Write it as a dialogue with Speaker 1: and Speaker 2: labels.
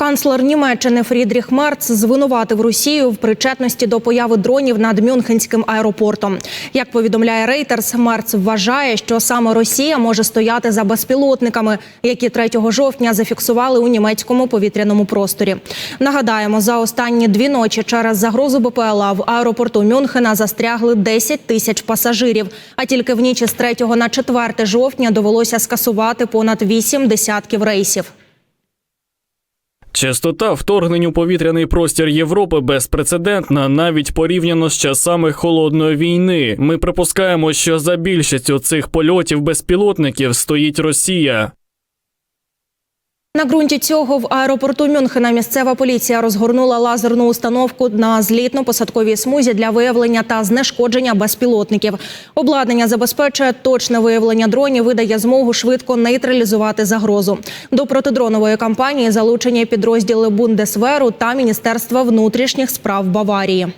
Speaker 1: Канцлер Німеччини Фрідріх Мерц звинуватив Росію в причетності до появи дронів над Мюнхенським аеропортом. Як повідомляє Рейтерс, Мерц вважає, що саме Росія може стояти за безпілотниками, які 3 жовтня зафіксували у німецькому повітряному просторі. Нагадаємо, за останні дві ночі через загрозу БПЛА в аеропорту Мюнхена застрягли 10 тисяч пасажирів. А тільки в ніч з 3 на 4 жовтня довелося скасувати понад 8 десятків рейсів.
Speaker 2: Частота вторгнень у повітряний простір Європи безпрецедентна, навіть порівняно з часами холодної війни. Ми припускаємо, що за більшістю цих польотів безпілотників стоїть Росія.
Speaker 1: На ґрунті цього в аеропорту Мюнхена місцева поліція розгорнула лазерну установку на злітно-посадковій смузі для виявлення та знешкодження безпілотників. Обладнання забезпечує точне виявлення дронів, видає змогу швидко нейтралізувати загрозу. До протидронової кампанії залучені підрозділи Бундесверу та Міністерства внутрішніх справ Баварії.